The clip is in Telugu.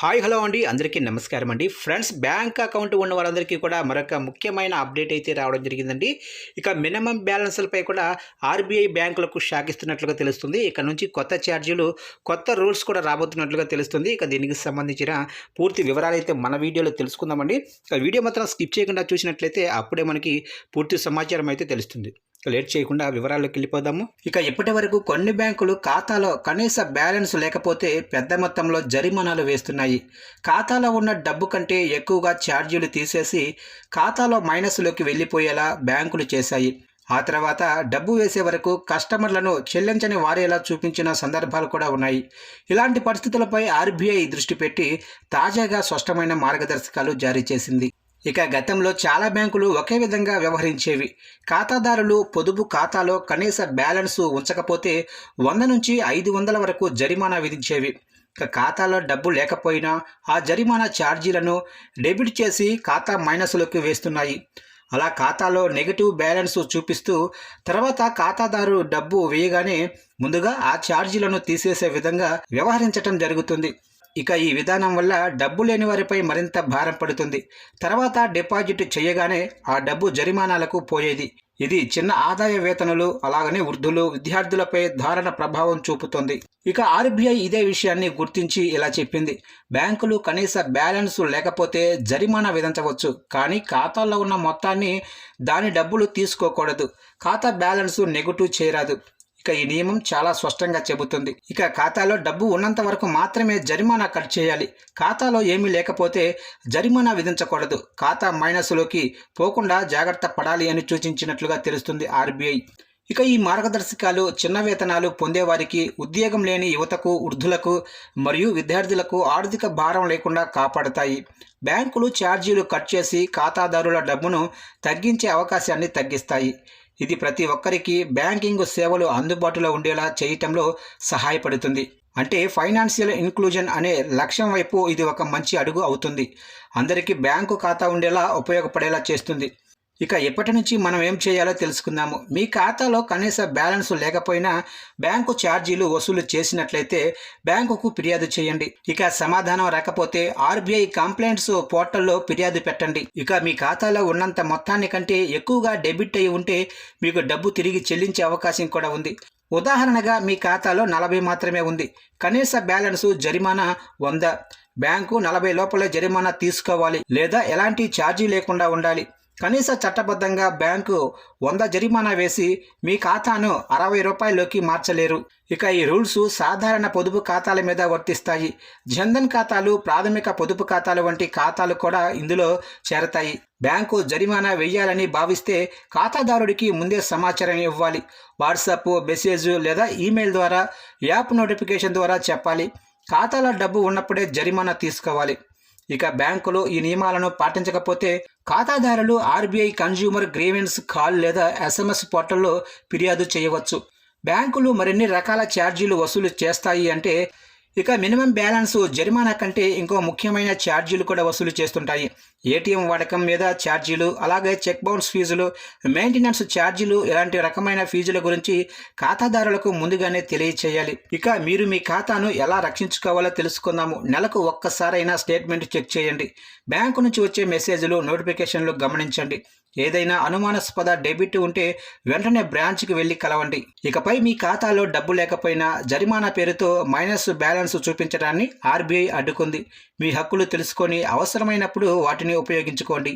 హాయ్ హలో అండి. అందరికీ నమస్కారం అండి. ఫ్రెండ్స్ బ్యాంక్ అకౌంట్ ఉన్న వాళ్ళందరికీ కూడా మరొక ముఖ్యమైన అప్డేట్ అయితే రావడం జరిగిందండి. ఇక మినిమం బ్యాలెన్స్లపై కూడా ఆర్బీఐ బ్యాంకులకు షాకిస్తున్నట్లుగా తెలుస్తుంది. ఇక నుంచి కొత్త ఛార్జీలు కొత్త రూల్స్ కూడా రాబోతున్నట్లుగా తెలుస్తుంది. ఇక దీనికి సంబంధించిన పూర్తి వివరాలు అయితే మన వీడియోలో తెలుసుకుందామండి. ఇక వీడియో మాత్రం స్కిప్ చేయకుండా చూసినట్లయితే అప్పుడే మనకి పూర్తి సమాచారం అయితే తెలుస్తుంది. లేట్ చేయకుండా వివరాల్లోకి వెళ్ళిపోదాము. ఇక ఇప్పటి వరకు కొన్ని బ్యాంకులు ఖాతాలో కనీస బ్యాలెన్స్ లేకపోతే పెద్ద మొత్తంలో జరిమానాలు వేస్తున్నాయి. ఖాతాలో ఉన్న డబ్బు కంటే ఎక్కువగా ఛార్జీలు తీసేసి ఖాతాలో మైనస్లోకి వెళ్ళిపోయేలా బ్యాంకులు చేశాయి. ఆ తర్వాత డబ్బు వేసే వరకు కస్టమర్లను చెల్లించని వారేలా చూపించిన సందర్భాలు కూడా ఉన్నాయి. ఇలాంటి పరిస్థితులపై ఆర్బీఐ దృష్టి పెట్టి తాజాగా స్పష్టమైన మార్గదర్శకాలు జారీ చేసింది. ఇక గతంలో చాలా బ్యాంకులు ఒకే విధంగా వ్యవహరించేవి. ఖాతాదారులు పొదుపు ఖాతాలో కనీస బ్యాలెన్స్ ఉంచకపోతే వంద నుంచి ఐదు వందల వరకు జరిమానా విధించేవి. ఇక ఖాతాలో డబ్బు లేకపోయినా ఆ జరిమానా ఛార్జీలను డెబిట్ చేసి ఖాతా మైనస్లోకి వేస్తున్నాయి. అలా ఖాతాలో నెగిటివ్ బ్యాలెన్స్ చూపిస్తూ తర్వాత ఖాతాదారు డబ్బు వేయగానే ముందుగా ఆ ఛార్జీలను తీసేసే విధంగా వ్యవహరించటం జరుగుతుంది. ఇక ఈ విధానం వల్ల డబ్బు లేని వారిపై మరింత భారం పడుతుంది. తర్వాత డిపాజిట్ చేయగానే ఆ డబ్బు జరిమానాలకు పోయేది. ఇది చిన్న ఆదాయ వేతనలు అలాగనే వృద్ధులు విద్యార్థులపై దారుణ ప్రభావం చూపుతుంది. ఇక ఆర్బీఐ ఇదే విషయాన్ని గుర్తించి ఇలా చెప్పింది. బ్యాంకులు కనీస బ్యాలెన్స్ లేకపోతే జరిమానా విధించవచ్చు. కానీ ఖాతాలో ఉన్న మొత్తాన్ని దాని డబ్బులు తీసుకోకూడదు. ఖాతా బ్యాలెన్స్ నెగటివ్ చేయరాదు ఇక ఈ నియమం చాలా స్పష్టంగా చెబుతుంది. ఇక ఖాతాలో డబ్బు ఉన్నంత వరకు మాత్రమే జరిమానా కట్ చేయాలి. ఖాతాలో ఏమీ లేకపోతే జరిమానా విధించకూడదు. ఖాతా మైనస్లోకి పోకుండా జాగ్రత్త పడాలి అని సూచించినట్లుగా తెలుస్తుంది ఆర్బీఐ. ఇక ఈ మార్గదర్శకాలు చిన్న వేతనాలు పొందేవారికి ఉద్యోగం లేని యువతకు వృద్ధులకు మరియు విద్యార్థులకు ఆర్థిక భారం లేకుండా కాపాడతాయి. బ్యాంకులు ఛార్జీలు కట్ చేసి ఖాతాదారుల డబ్బును తగ్గించే అవకాశాన్ని తగ్గిస్తాయి. ఇది ప్రతి ఒక్కరికి బ్యాంకింగ్ సేవలు అందుబాటులో ఉండేలా చేయటంలో సహాయపడుతుంది. అంటే ఫైనాన్షియల్ ఇన్క్లూజన్ అనే లక్ష్యం వైపు ఇది ఒక మంచి అడుగు అవుతుంది. అందరికీ బ్యాంకు ఖాతా ఉండేలా ఉపయోగపడేలా చేస్తుంది. ఇక ఇప్పటి నుంచి మనం ఏం చేయాలో తెలుసుకుందాము. మీ ఖాతాలో కనీస బ్యాలెన్స్ లేకపోయినా బ్యాంకు ఛార్జీలు వసూలు చేసినట్లయితే బ్యాంకుకు ఫిర్యాదు చేయండి. ఇక సమాధానం రాకపోతే ఆర్బీఐ కంప్లైంట్స్ పోర్టల్లో ఫిర్యాదు పెట్టండి. ఇక మీ ఖాతాలో ఉన్నంత మొత్తాన్ని కంటే ఎక్కువగా డెబిట్ అయి ఉంటే మీకు డబ్బు తిరిగి చెల్లించే అవకాశం కూడా ఉంది. ఉదాహరణగా మీ ఖాతాలో నలభై మాత్రమే ఉంది. కనీస బ్యాలెన్స్ జరిమానా వంద. బ్యాంకు నలభై లోపలే జరిమానా తీసుకోవాలి లేదా ఎలాంటి ఛార్జీ లేకుండా ఉండాలి. కనీస చట్టబద్ధంగా బ్యాంకు వంద జరిమానా వేసి మీ ఖాతాను అరవై రూపాయల్లోకి మార్చలేరు. ఇక ఈ రూల్స్ సాధారణ పొదుపు ఖాతాల మీద వర్తిస్తాయి. జన్ధన్ ఖాతాలు ప్రాథమిక పొదుపు ఖాతాలు వంటి ఖాతాలు కూడా ఇందులో చేరతాయి. బ్యాంకు జరిమానా వేయాలని భావిస్తే ఖాతాదారుడికి ముందే సమాచారం ఇవ్వాలి. వాట్సాప్ మెసేజ్ లేదా ఈమెయిల్ ద్వారా యాప్ నోటిఫికేషన్ ద్వారా చెప్పాలి. ఖాతాలో డబ్బు ఉన్నప్పుడే జరిమానా తీసుకోవాలి. ఇక బ్యాంకులు ఈ నియమాలను పాటించకపోతే ఖాతాదారులు ఆర్బీఐ కన్జ్యూమర్ గ్రీవెన్స్ కాల్ లేదా ఎస్ఎంఎస్ పోర్టల్లో ఫిర్యాదు చేయవచ్చు. బ్యాంకులు మరిన్ని రకాల ఛార్జీలు వసూలు చేస్తాయి అంటే ఇక మినిమం బ్యాలెన్స్ జరిమానా కంటే ఇంకో ముఖ్యమైన ఛార్జీలు కూడా వసూలు చేస్తుంటాయి. ఏటీఎం వాడకం మీద ఛార్జీలు అలాగే చెక్ బౌన్స్ ఫీజులు మెయింటెనెన్స్ ఛార్జీలు ఇలాంటి రకమైన ఫీజుల గురించి ఖాతాదారులకు ముందుగానే తెలియచేయాలి. ఇక మీరు మీ ఖాతాను ఎలా రక్షించుకోవాలో తెలుసుకుందాము. నెలకు ఒక్కసారైనా స్టేట్మెంట్ చెక్ చేయండి. బ్యాంకు నుంచి వచ్చే మెసేజ్లు నోటిఫికేషన్లు గమనించండి. ఏదైనా అనుమానాస్పద డెబిట్ ఉంటే వెంటనే బ్రాంచ్కి వెళ్ళి కలవండి. ఇకపై మీ ఖాతాలో డబ్బు లేకపోయినా జరిమానా పేరుతో మైనస్ బ్యాలెన్స్ చూపించడాన్ని ఆర్బీఐ అడ్డుకుంది. మీ హక్కులు తెలుసుకొని అవసరమైనప్పుడు వాటిని ఉపయోగించుకోండి.